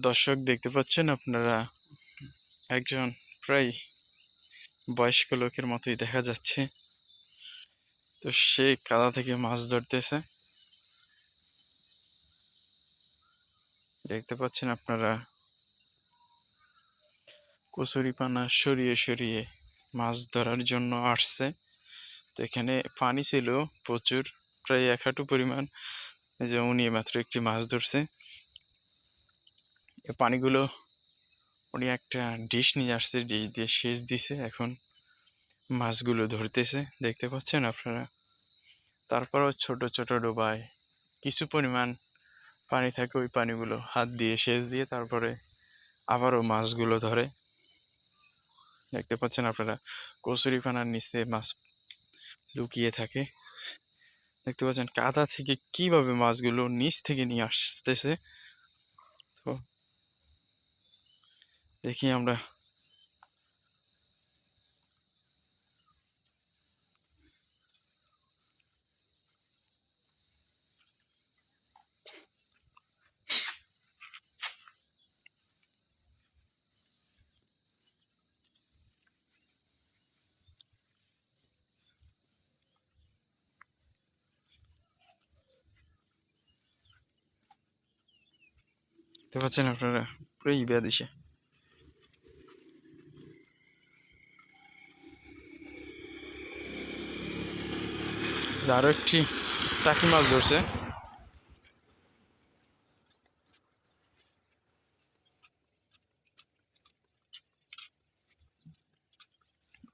দর্শক দেখতে পাচ্ছেন আপনারা একজন প্রায় বয়স্ক লোকের মতোই দেখা যাচ্ছে। তো সে কাদা থেকে মাছ ধরতেছে। দেখতে পাচ্ছেন আপনারা কচুরিপানা সরিয়ে সরিয়ে মাছ ধরার জন্য আসছে। তো এখানে পানি ছিল প্রচুর, প্রায় এক হাঁটু পরিমাণ। যে উনি মাত্র একটি মাছ ধরছে। এই পানিগুলো উনি একটা ডিশ নিয়ে আসছে ডিশ দিয়ে সেচ দিছে। এখন মাছগুলো ধরতেছে, দেখতে পাচ্ছেন আপনারা? তারপরও ছোট ছোট ডোবায় কিছু পরিমাণ পানি থাকে, ওই পানিগুলো হাত দিয়ে সেচ দিয়ে তারপরে আবারও মাছগুলো ধরে। দেখতে পাচ্ছেন আপনারা? কচুরি পানার নিচে মাছ লুকিয়ে থাকে। দেখতে পাচ্ছেন কাদা থেকে কীভাবে মাছগুলো নিচ থেকে নিয়ে আসতেছে? তো দেখি আমরা। দেখতে পাচ্ছেন আপনারা? পুরো ইবা যে একটি টাকি মাছ ধরছে।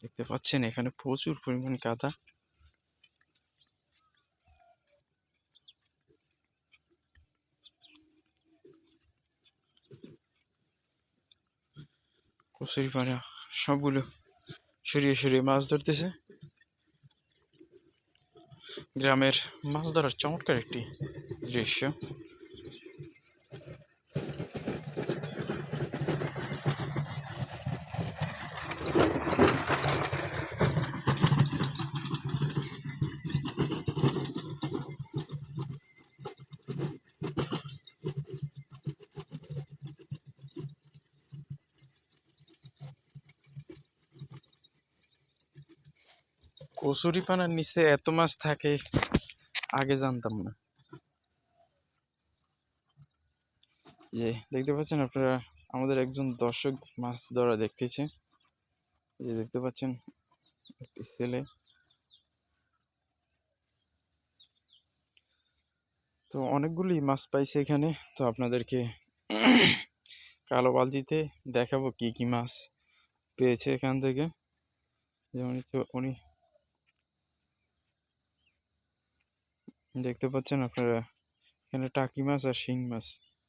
দেখতে পাচ্ছেন, এখানে প্রচুর পরিমাণ কাদা কচুরি পানা সবগুলো সরিয়ে সরিয়ে মাছ ধরতেছে। গ্রামের মাছ ধরার চমৎকার একটি দৃশ্য। কচুরি পানার নিচে এত মাছ থাকে, আগে জানতাম না। যে, দেখতে পাচ্ছেন আপনারা, আমাদের একজন দর্শক মাছ ধরা দেখতেছে। যে দেখতে পাচ্ছেন, একটি ছেলে। তো অনেকগুলি মাছ পাইছে এখানে, তো আপনাদেরকে কালো বালতিতে দেখাবো কি কি মাছ পেয়েছে এখান থেকে। যেমন উনি দেখতে পাচ্ছেন আপনারা এখানে টাকি মাছ আর শিং মাছ।